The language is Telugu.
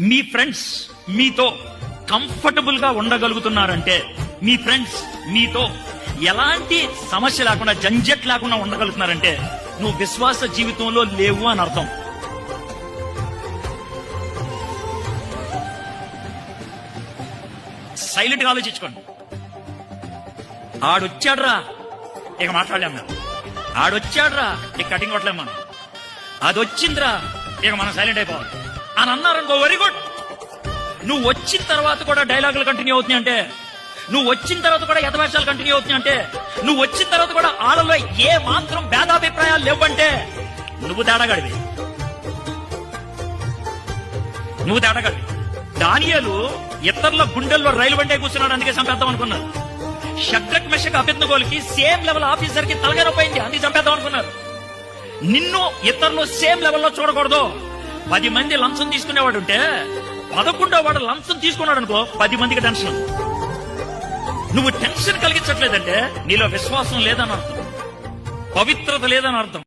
మీ ఫ్రెండ్స్ మీతో కంఫర్టబుల్గా ఉండగలుగుతున్నారంటే మీ ఫ్రెండ్స్ మీతో ఎలాంటి సమస్య లేకుండా జంజట్ లేకుండా ఉండగలుగుతున్నారంటే నువ్వు విశ్వాస జీవితంలో లేవు అని అర్థం. సైలెంట్గా ఆలోచించుకోండి. ఆడొచ్చాడ్రా ఇక మాట్లాడలేం మనం. ఆడొచ్చాడ్రా ఇక కటింగ్ కొట్టలేం మనం. అది వచ్చిందిరా ఇక మనం సైలెంట్ అయిపోవాలి. అని అన్నారనుకో వెరీ గుడ్ నువ్వు వచ్చిన తర్వాత కూడా డైలాగులు కంటిన్యూ అవుతున్నాయి అంటే నువ్వు వచ్చిన తర్వాత కూడా యథవేషాలు కంటిన్యూ అవుతున్నాయి అంటే నువ్వు వచ్చిన తర్వాత కూడా ఆడలో ఏ మాత్రం భేదాభిప్రాయాలు లేవంటే నువ్వు తేడాగాడివి. నువ్వు తేడాగడివి. దానియాలు ఇతరుల గుండెల్లో రైలు బండే కూర్చున్నాడు అందుకే చంపేద్దాం అనుకున్నారు. షడ్రక్ మెషక్ అభిజ్ఞగోల్కి సేమ్ లెవెల్ ఆఫీసర్కి తలగనపోయింది అందుకే చంపేద్దాం అనుకున్నారు. నిన్ను ఇతరులు సేమ్ లెవెల్లో చూడకూడదు. పది మంది లంచం తీసుకునేవాడు ఉంటే పదకొండో వాడు లంచం తీసుకున్నాడు అనుకో పది మందికి టెన్షన్ నువ్వు టెన్షన్ కలిగించట్లేదంటే నీలో విశ్వాసం లేదని అర్థం పవిత్రత లేదని అర్థం